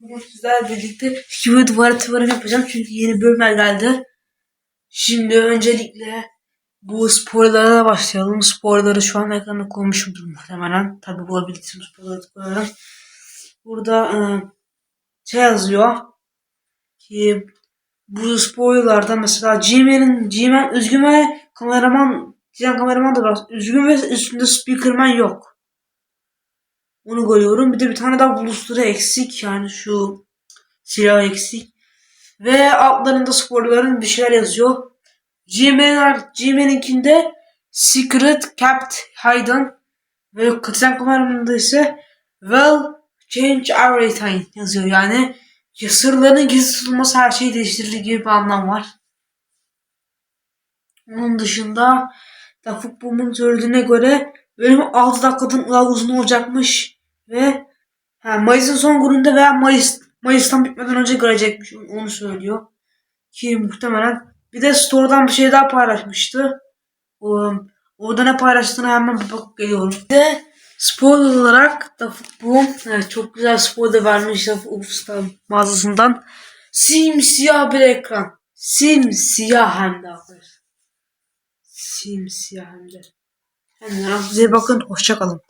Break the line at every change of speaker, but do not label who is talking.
Sizlerle birlikte şimdi duvara tıvarım yapacağım çünkü yeni bölümler geldi. Şimdi öncelikle bu spoilerlara başlayalım. Spoilerları şu an ekranda koymuşumdur muhtemelen. Tabi bulabilirsiniz spoilerları tıklayalım. Burada e, şey yazıyor ki bu spoilerlarda mesela G-Man'in G-Man üzgün ve kameraman G-Man kameraman da biraz üzgün ve üstünde speakerman yok. Onu görüyorum. Bir de bir tane daha buluşları eksik. Yani şu silah eksik. Ve altlarında sporların bir şeyler yazıyor. G-Man, G-Man'inkinde Secret Kept Hidden ve Katiyen Kameraman'da ise Well Change Everything yazıyor. Yani sırların gizli tutulması her şeyi değiştirir gibi bir anlam var. Onun dışında da futbolun söylediğine göre bölüm 6 dakikadan daha uzun olacakmış ve ha, Mayıs'ın son gününde veya Mayıs Mayıs'tan bitmeden önce görecekmiş onu söylüyor. Ki muhtemelen bir de store'dan bir şey daha paylaşmıştı. O, orada ne paylaştığını hemen bir bakıp geliyorum. Bir de spoiler olarak da futbol evet, çok güzel spoiler vermiş Ufus'tan mağazasından. Simsiyah bir ekran. Simsiyah hem de arkadaşlar. Simsiyah hem de. Kendinize bakın. Hoşçakalın.